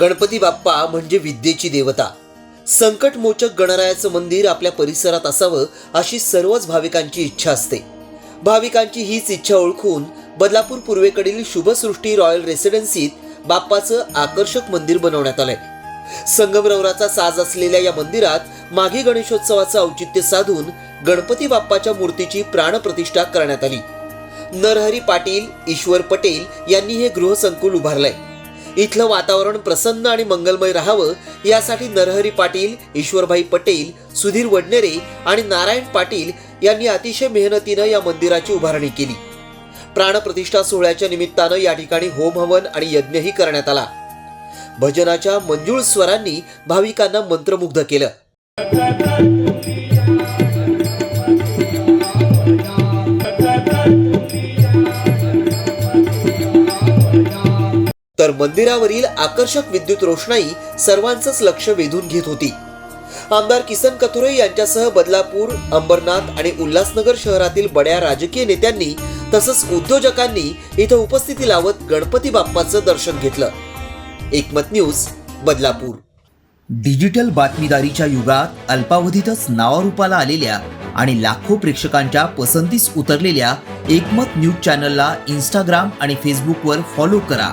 गणपती बाप्पा म्हणजे विद्येची देवता. संकटमोचक गणरायाचं मंदिर आपल्या परिसरात असावं अशी सर्वच भाविकांची इच्छा असते. भाविकांची हीच इच्छा ओळखून बदलापूर पूर्वेकडील शुभसृष्टी रॉयल रेसिडेन्सीत बाप्पाचं आकर्षक मंदिर बनवण्यात आलंय. संगमरवराचा साज असलेल्या या मंदिरात माघी गणेशोत्सवाचं औचित्य साधून गणपती बाप्पाच्या मूर्तीची प्राणप्रतिष्ठा करण्यात आली. नरहरी पाटील ईश्वर पटेल यांनी हे गृहसंकुल उभारलंय. इथलं वातावरण प्रसन्न आणि मंगलमय राहावं यासाठी नरहरी पाटील ईश्वरभाई पटेल सुधीर वडनेरे आणि नारायण पाटील यांनी अतिशय मेहनतीनं या मंदिराची उभारणी केली. प्राणप्रतिष्ठा सोहळ्याच्या निमित्तानं या ठिकाणी होम हवन आणि यज्ञही करण्यात आला. भजनाच्या मंजूळ स्वरांनी भाविकांना मंत्रमुग्ध केलं. तर मंदिरावरील आकर्षक विद्युत रोषणाई सर्वांचंच लक्ष वेधून घेत होती. आमदार किसन कथुरे यांच्यासह बदलापूर अंबरनाथ आणि उल्हासनगर शहरातील बड्या राजकीय नेत्यांनी तसंच उद्योजकांनी इथं उपस्थिती लावत गणपती बाप्पाचं दर्शन घेतलं. एकमत न्यूज बदलापूर. डिजिटल बातमीदारीच्या युगात अल्पावधीतच नावारूपाला आलेल्या आणि लाखो प्रेक्षकांच्या पसंतीस उतरलेल्या एकमत न्यूज चॅनलला इंस्टाग्राम आणि फेसबुकवर फॉलो करा.